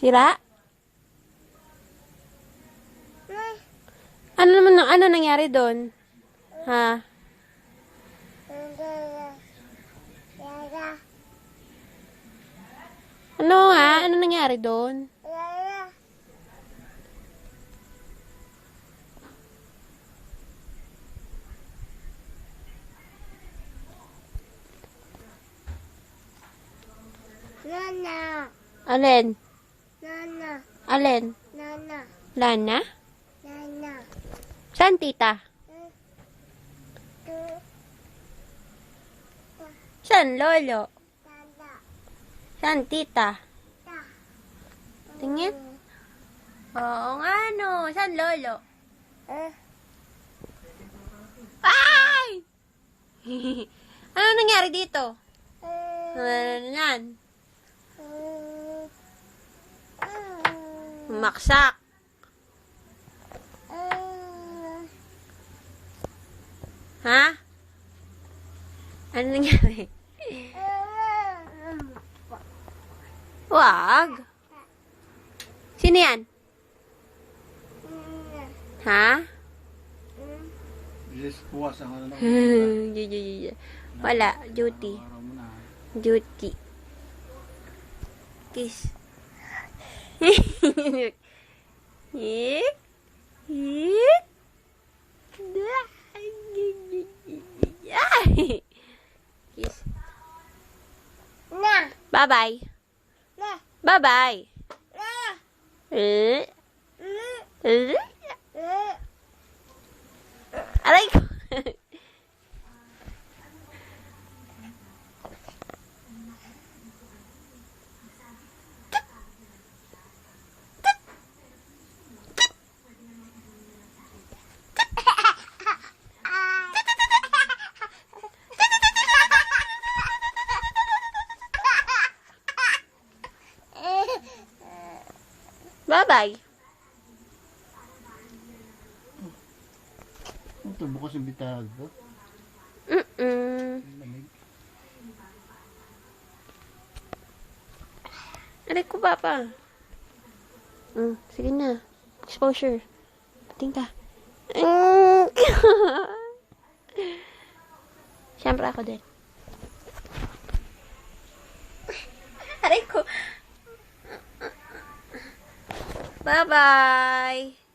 Sira? Ano naman, ano nangyari doon? Ha? Ano nga? Ano nangyari doon? Alin? Nana, Alin? Nana, Lana? Nana. Saan tita? Saan lolo? Nana, Saan tita? ta. Tingin? Oo nga no. Saan lolo? Eh, Ay! ano nangyari dito? eh, Ano yan? eh, Maksak. Ha? Ano nangyari? Wag. Sino yan? Ha? Yes, buwas ang ano. Wala. Duty. Duty. Kiss. Hik. Hik. Ay. Kiss. Na, Bye-bye. na, Bye-bye. na, Bye-bye. Ito, bukas yung bitag ko. Mm-mm. Aray ko, papa. Mm, sige na. Exposure. Pating ka. Siyempre ako din. Bye-bye.